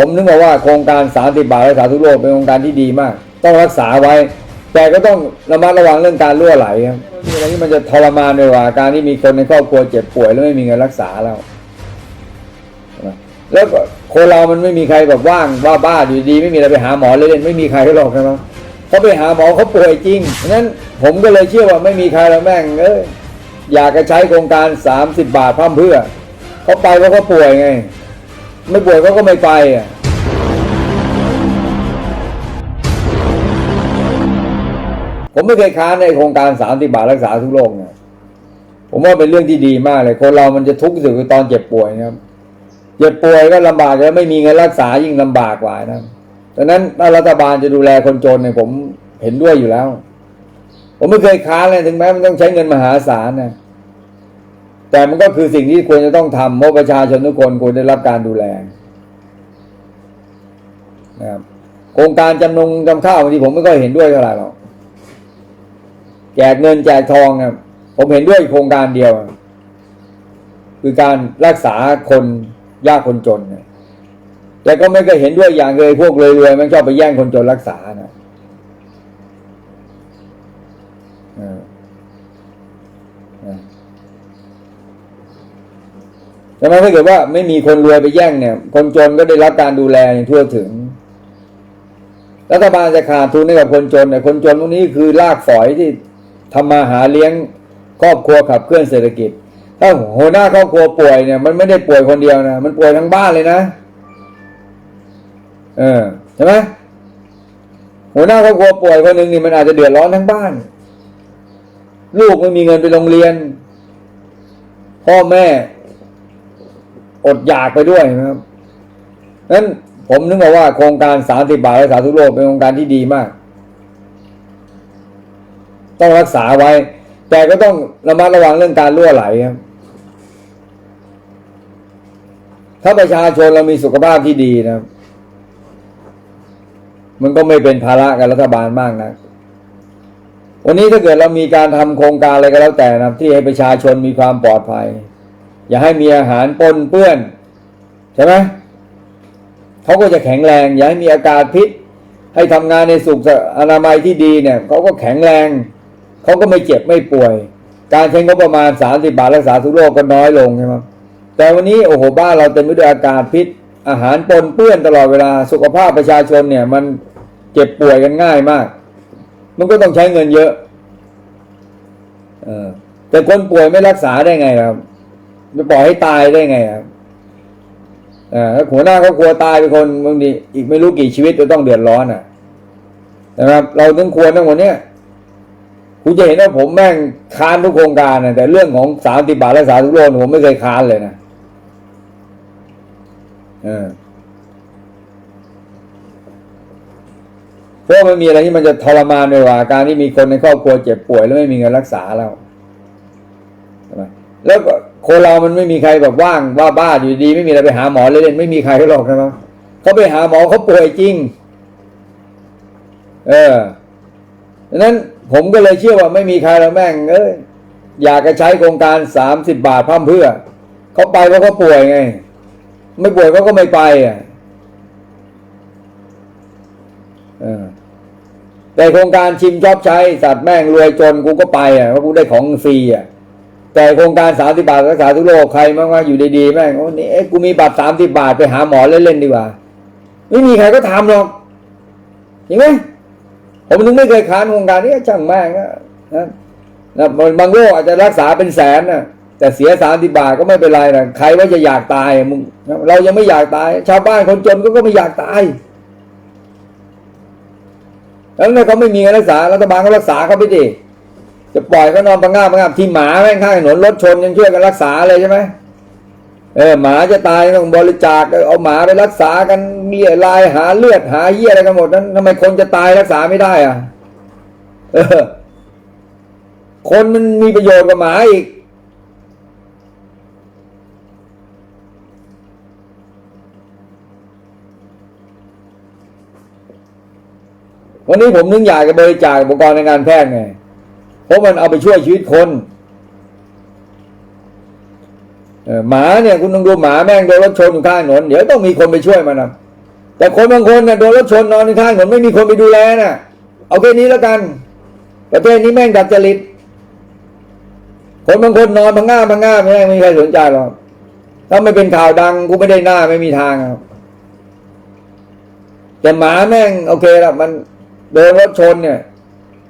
ผมนึกว่าว่าโครงการสามสิบาทรักษาทุกโรคเป็นโครงการที่ดีมาก ต้องรักษาไว้ แต่ก็ต้องระมัดระวังเรื่องการรั่วไหลครับมีอะไรที่มันจะทรมานเลยว่า การที่มีคนในครอบครัวเจ็บป่วยแล้วไม่มีเงินรักษาแล้วแล้วคนเรามันไม่มีใครแบบว่างว่าบ้าอยู่ดี ไม่มีอะไรไปหาหมอเล่นไม่มีใครหรอกนะครับเขาไปหาหมอเขาป่วยจริงเพราะฉะนั้นผมก็เลยเชื่อว่าไม่มีใครแล้วแม่งเอ้ยอยากจะใช้โครงการ 30 บาทพร่ำเพื่อเขาไปเพราะเขาป่วยไง ไม่ป่วยเขาก็ไม่ไปอะผมไม่เคยค้านในโครงการ30บาทรักษาทุกโรคเนี่ยผมว่าเป็นเรื่องที่ดีมากเลย คนเรามันจะทุกข์สุดคือตอนเจ็บป่วยนะครับเจ็บป่วยก็ลำบากแล้วไม่มีเงินรักษายิ่งลำบากกว่านะดังนั้นถ้ารัฐบาลจะดูแลคนจนเนี่ยผมเห็นด้วยอยู่แล้ว ผมไม่เคยค้านเลยถึงแม้มันต้องใช้เงินมหาศาลนะ แต่มันก็คือสิ่งที่ควรจะต้องทำเพราะประชาชนทุกคนควรได้รับการดูแลนะครับโครงการจำนงจำข้าวบางทีผมไม่ค่อยเห็นด้วยเท่าไหร่หรอกแจกเงินแจกทองนะผมเห็นด้วยโครงการเดียว คือการรักษาคนยากคนจนแต่ก็ไม่เคยเห็นด้วยอย่างเลยพวกรวยๆมันชอบไปแย่งคนจนรักษานะเออเออ แต่มันถ้าเกิดว่าไม่มีคนรวยไปแย่งเนี่ย คนจนก็ได้รับการดูแลอย่างทั่วถึง รัฐบาลจะขาดทุนให้กับคนจนเนี่ยคนจนพวกนี้คือรากฝอยที่ทำมาหาเลี้ยงครอบครัวขับเคลื่อนเศรษฐกิจ ถ้าหัวหน้าครอบครัวป่วยเนี่ย มันไม่ได้ป่วยคนเดียวนะมันป่วยทั้งบ้านเลยนะ เออใช่ไหมหัวหน้าครอบครัวป่วยคนหนึ่งนี่มันอาจจะเดือดร้อนทั้งบ้าน ลูกไม่มีเงินไปโรงเรียน พ่อแม่ อดอยากไปด้วยนะครับนั้นผมนึกว่าโครงการสามสิบาทรักษาทุกโรคเป็นโครงการที่ดีมาก ต้องรักษาไว้ แต่ก็ต้องระมัดระวังเรื่องการรั่วไหลครับถ้าประชาชนเรามีสุขภาพที่ดีนะครับ มันก็ไม่เป็นภาระกับรัฐบาลมากนะวันนี้ถ้าเกิดเรามีการทำโครงการอะไรก็แล้วแต่นะที่ให้ประชาชนมีความปลอดภัย อย่าให้มีอาหารปนเปื้อน ใช่ไหมเขาก็จะแข็งแรง อย่าให้มีอากาศพิษ ให้ทำงานในสุขอนามัยที่ดีเนี่ยเขาก็แข็งแรง เขาก็ไม่เจ็บไม่ป่วย การใช้งบประมาณ30บาทรักษาทุกโรคก็น้อยลงใช่ไหมแต่วันนี้โอ้โหบ้านเราเต็มไปด้วยอากาศพิษ อาหารปนเปื้อนตลอดเวลาสุขภาพประชาชนเนี่ย มันเจ็บป่วยกันง่ายมาก มันก็ต้องใช้เงินเยอะ เออแต่คนป่วยไม่รักษาได้ไงครับ จะปล่อยให้ตายได้ไงครับอ่าถ้าหัวหน้าเขากลัวตายไปคนบางทีอีกไม่รู้กี่ชีวิตจะต้องเดือดร้อนอะนะครับ เราต้องควรทั้งหมดเนี้ยคุณจะเห็นว่าผมแม่งค้านทุกโครงการนะแต่เรื่องของสามสิบาทรักษาทุกโรคผมไม่เคยค้านเลยนะเออเพราะมันมีอะไรที่มันจะทรมานเลยว่า การที่มีคนในครอบครัวเจ็บป่วยแล้วไม่มีเงินรักษาแล้วใช่ไหมแล้วก็ คนเรามันไม่มีใครแบบว่างว่าบ้าอยู่ดี ไม่มีอะไรไปหาหมอเล่นๆไม่มีใครหรอกนะครับเขาไปหาหมอเขาป่วยจริง เออดังนั้นผมก็เลยเชื่อว่าไม่มีใครแล้วแม่งเอ้ยอยากจะใช้โครงการสามสิบบาทพร่ำเพื่อเขาไปเพราะเขาป่วยไง ไม่ป่วยเขาก็ไม่ไปอะแต่โครงการชิมชอบใช้สัตว์แม่งรวยจนกูก็ไปอะเพราะกูได้ของฟรีอะ แต่โครงการสามสิบาทรักษาทุกโรคใครมากๆอยู่ดีๆแม่งโอ้นี่เอ๊ะกูมีบัตรสามสิบาทไปหาหมอเล่นๆดีกว่า ไม่มีใครก็ทำหรอกจริงไหมผมถึงไม่เคยค้านโครงการนี้ช่างแม่งนะนะบางโรคอาจจะรักษาเป็นแสนนะแต่เสียสามสิบาทก็ไม่เป็นไรนะใครว่าจะอยากตายมึงเรายังไม่อยากตาย ชาวบ้านคนจนก็ก็ไม่อยากตายแล้วถ้าเขาไม่มีเงินรักษารัฐบาลก็รักษาเขาไปดิ จะปล่อยเขานอนปังงาปังงาที่หมาแม่งข้างถนนรถชนยังช่วยกันรักษาเลยใช่ไหมเออหมาจะตายต้องบริจาคเอาหมาไปรักษากันเลี่ยลายหาเลือดหาเยี่ยอะไรกันหมดนั้นทำไมคนจะตายรักษาไม่ได้อะเออ คนมันมีประโยชน์กว่าหมาอีกวันนี้ผมนึกอยากจะบริจาคอุปกรณ์ในการแพทย์ไง เพราะมันเอาไปช่วยชีวิตคนหมาเนี่ยคุณต้องดูหมาแม่งโดนรถชนอยู่ข้างถนนเดี๋ยวต้องมีคนไปช่วยมันนะแต่คนบางคนน่ะโดนรถชนนอนในทางถนนไม่มีคนไปดูแลน่ะ เอาแค่นี้แล้วกัน ประเทศนี้แม่งดัดจริตคนบางคนนอนพังง่าพังง่าไม่ได้ไม่มีใครสนใจหรอกถ้าไม่เป็นข่าวดังกูไม่ได้หน้าไม่มีทางครับแต่หมาแม่งโอเคละมันโดนรถชนเนี่ย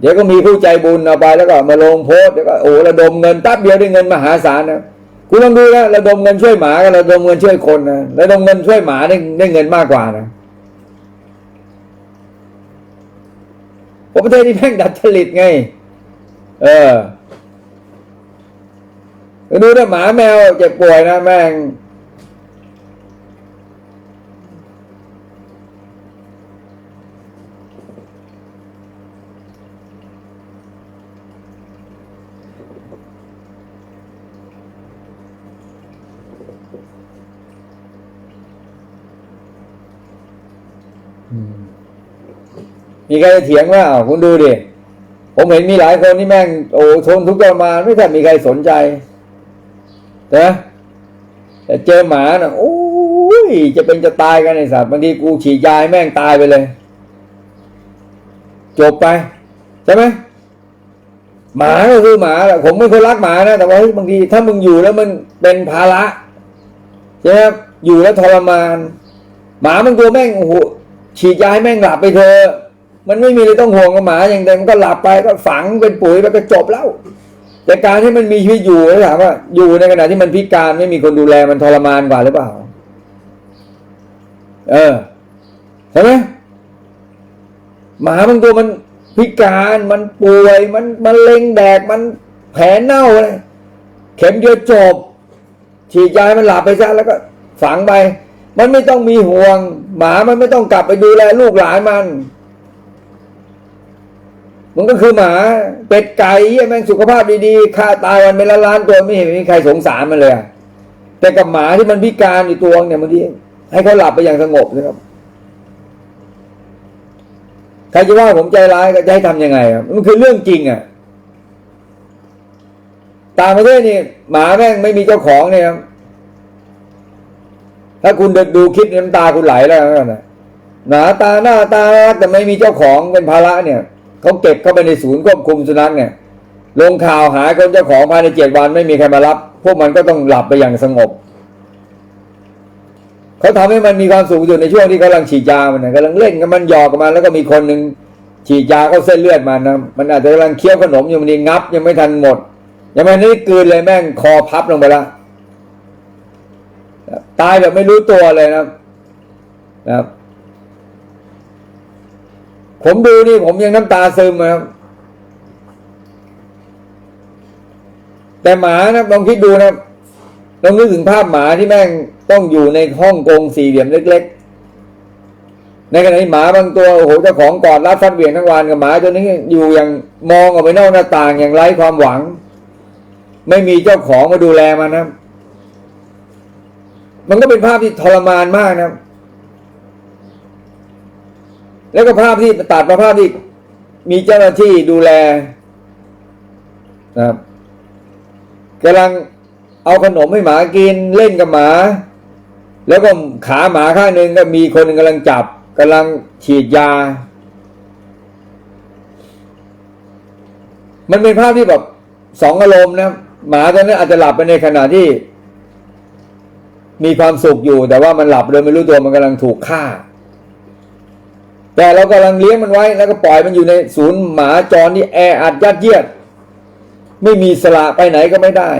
เดี๋ยวก็มีผู้ใจบุญเอาไปแล้วก็มาลงโพสต์เดี๋ยวก็โอ้ระดมเงินตับเดียวได้เงินมหาศาลนะคุณลองดูนะระดมเงินช่วยหมากับระดมเงินช่วยคนนะระดมเงินช่วยหมาได้ได้เงินมากกว่านะเพราะประเทศนี้แม่งดัดจริตไง เออดูนะหมาแมวเจ็บป่วยนะแม่ง มีใครเถียงว่าอ้าวคุณดูดิผมเห็นมีหลายคนที่แม่งโอ้ทนทุกข์ทรมานไม่ค่มีใครสนใจนะแต่เจอหมานะโอ้ยจะเป็นจะตายกันไอ้สัตว์บางทีกูฉีดยาให้แม่งตายไปเลย จบไปใช่ไหมหมาก็คือหมาแหละผมไม่เคยรักหมานะแต่ว่าบางทีถ้ามึงอยู่แล้วมันเป็นภาระใช่ไหมอยู่แล้วทรมาน หมามันตัวแม่งโอ้โหฉีดยาให้แม่งหลับไปเถอะ มันไม่มีอะไรต้องห่วงกับหมาอย่างเดียวมันก็หลับไปก็ฝังเป็นปุ๋ยไปก็จบแล้ว แต่การที่มันมีชีวิตอยู่ถามว่า อยู่ในขณะที่มันพิการไม่มีคนดูแลมันทรมานกว่าหรือเปล่า เออใช่ไหมหมาบางตัวมันพิการมันป่วยมันมันเล็งแดกมันแผลเน่าเลยเข็มเดียวจบ ฉีดยาให้มันหลับไปซะแล้วก็ฝังไป มันไม่ต้องมีห่วง หมามันไม่ต้องกลับไปดูแลลูกหลานมัน มันก็คือหมาเป็ดไก่แม่งสุขภาพดีๆฆ่าตายวันเป็นล้านตัวไม่เห็นมีใครสงสารมันเลยแต่กับหมาที่มันพิการอยู่ตัวเนี่ยบางทีให้เขาหลับไปอย่างสงบนะครับใครจะว่าผมใจร้ายก็จะให้ทำยังไงครับมันคือเรื่องจริงอะต่างประเทศนี่หมาแม่งไม่มีเจ้าของเนี่ยครับถ้าคุณดูคลิปน้ำตาคุณไหลแล้วนะหนาตาหน้าตารักแต่ไม่มีเจ้าของเป็นภาระเนี่ย เขาเก็บเข้าไปในศูนย์ควบคุมสุนัขเนี่ยลงข่าวหายคนเจ้าของภายในเจ็ดวันไม่มีใครมารับ พวกมันก็ต้องหลับไปอย่างสงบเขาทำให้มันมีความสุขอยู่ในช่วงที่กำลังฉีดยามันนะกำลังเล่นกับมันหยอกกับมันแล้วก็มีคนหนึ่งฉีดยาเข้าเส้นเลือดมันนะมันอาจจะกำลังเคี้ยวขนมอยู่มันนี่งับ ยังไม่ทันหมดยังไม่ได้กืนเลยแม่งคอพับลงไปแล้วตายแบบไม่รู้ตัวเลยนะครับนะครับ ผมดูนี่ผมยังน้ำตาซึมนะครับแต่หมานะลองคิดดูนะลองนึกถึงภาพหมาที่แม่งต้องอยู่ในห้องกรงสี่เหลี่ยมเล็ก ๆ ในขณะที่หมาบางตัวโอ้โหเจ้าของกอดรัดฟัดเหวี่ยงทั้งวันกับหมาตัวนี้อยู่อย่างมองออกไปนอกหน้าต่างอย่างไร้ความหวัง ไม่มีเจ้าของมาดูแลมันนะ มันก็เป็นภาพที่ทรมานมากนะครับ แล้วก็ภาพที่ตัดมาภาพที่มีเจ้าหน้าที่ดูแลนะครับกำลังเอาขนมให้หมากินเล่นกับหมา แล้วก็ขาหมาข้างหนึ่งก็มีคนกำลังจับกำลังฉีดยา มันเป็นภาพที่แบบสองอารมณ์นะหมาตัวนั้นอาจจะหลับไปในขณะที่ มีความสุขอยู่ แต่ว่ามันหลับโดยไม่รู้ตัวมันกำลังถูกฆ่า แต่เรากำลังเลี้ยงมันไว้แล้วก็ปล่อยมันอยู่ในศูนย์หมาจรที่แออัดยัดเยียด ไม่มีสละไปไหนก็ไม่ได้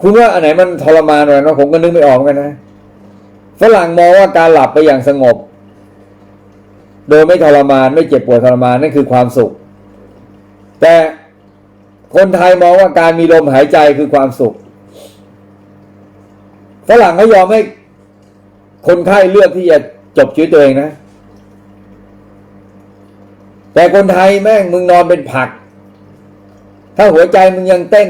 คุณว่าอันไหนมันทรมานกว่ากันะผมก็นึกไม่ออกกันนะฝรั่งมองว่าการหลับไปอย่างสงบ โดยไม่ทรมานไม่เจ็บปวดทรมานนั่นคือความสุข แต่คนไทยมองว่าการมีลมหายใจคือความสุข ฝรั่งเขายอมให้คนไข้เลือกที่จะจบชีวิตตัวเองนะ แต่คนไทยแม่งมึงนอนเป็นผัก ถ้าหัวใจมึงยังเต้น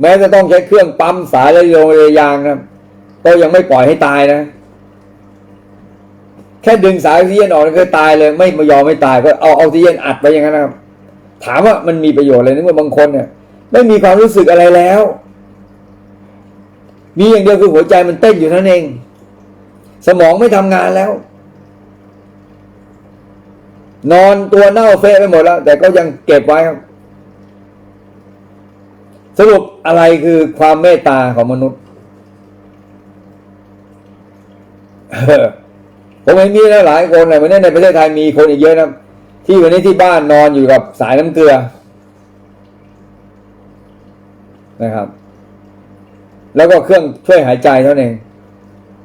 แม้จะต้องใช้เครื่องปั๊มสายระยงระยางนะก็ยังไม่ปล่อยให้ตายนะ แค่ดึงสายออกซิเจนออกนี่คือตายเลย ไม่มายอมไม่ตายก็เอาออกซิเจนอัดไปอย่างนั้นนะครับ ถามว่ามันมีประโยชน์อะไรนึกว่าบางคนเนี่ย ไม่มีความรู้สึกอะไรแล้ว มีอย่างเดียวคือหัวใจมันเต้นอยู่นั่นเอง สมองไม่ทำงานแล้ว นอนตัวเน่าเฟะไปหมดแล้ว แต่ก็ยังเก็บไว้ครับ สรุปอะไรคือความเมตตาของมนุษย์ผมเห็นมีหลายคนเลยวันนี้ในประเทศไทยมีคนอีกเยอะนะที่วันนี้ที่บ้านนอนอยู่กับสายน้ำเกลือนะครับ แล้วก็เครื่องช่วยหายใจเท่านั้นเอง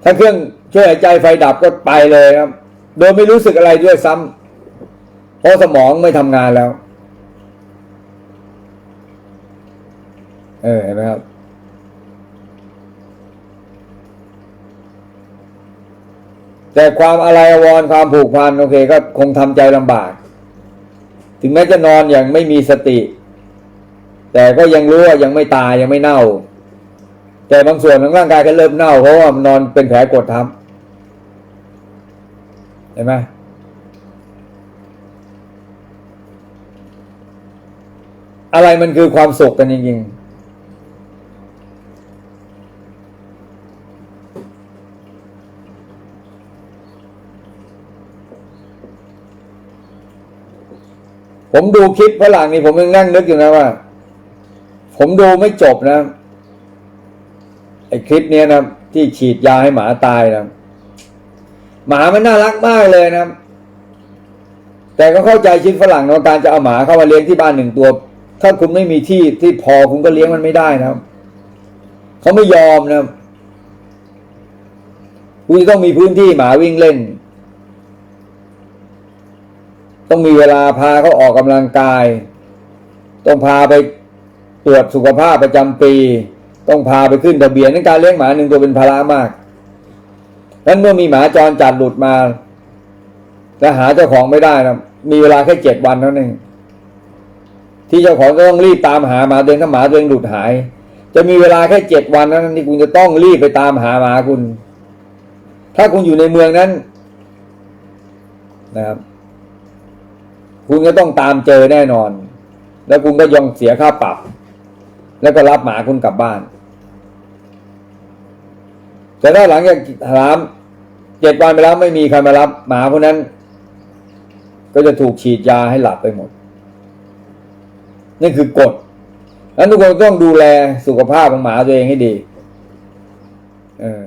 ถ้าเครื่องช่วยหายใจไฟดับก็ไปเลยครับ โดยไม่รู้สึกอะไรด้วยซ้ำเพราะสมองไม่ทำงานแล้ว เออเห็นไหมครับแต่ความอะไรอวรความผูกพันโอเค ก็คงทำใจลำบาก ถึงแม้จะนอนอย่างไม่มีสติ แต่ก็ยังรู้ว่ายังไม่ตายยังไม่เน่า แต่บางส่วนของร่างกายก็เริ่มเน่าเพราะว่ามันนอนเป็นแผลกดทับเห็นไหมอะไรมันคือความสุขกันจริงๆ ผมดูคลิปฝรั่งนี่ผมยังนั่งนึกอยู่นะว่า ผมดูไม่จบนะ ไอ้คลิปเนี้ยนะที่ฉีดยาให้หมาตายนะหมามันน่ารักมากเลยนะแต่ก็เข้าใจชีวิตฝรั่งในการจะเอาหมาเข้ามาเลี้ยงที่บ้านหนึ่งตัว ถ้าคุณไม่มีที่ที่พอคุณก็เลี้ยงมันไม่ได้นะเขาไม่ยอมนะคุณจะต้องมีพื้นที่หมาวิ่งเล่น ต้องมีเวลาพาเขาออกกำลังกาย ต้องพาไปตรวจสุขภาพประจำปี ต้องพาไปขึ้นทะเบียนนั่นการเลี้ยงหมาหนึ่งตัวเป็นภาระมากนั้นเมื่อมีหมาจรจัดหลุดมาและหาเจ้าของไม่ได้นะมีเวลาแค่เจ็ดวันเท่านั้นเองที่เจ้าของจะต้องรีบตามหาหมาตัวเองถ้าหมาตัวเองหลุดหาย จะมีเวลาแค่เจ็ดวันนั้นที่คุณจะต้องรีบไปตามหาหมาคุณ ถ้าคุณอยู่ในเมืองนั้นนะครับ คุณก็ต้องตามเจอแน่นอน แล้วคุณก็ยองเสียค่าปรับ แล้วก็รับหมาคุณกลับบ้าน แต่ถ้าหลังจากถามเจ็ดวันไปแล้วไม่มีใครมารับหมาพวกนั้น ก็จะถูกฉีดยาให้หลับไปหมด นี่คือกฎนั้นทุกคนต้องดูแลสุขภาพของหมาตัวเองให้ดี เออ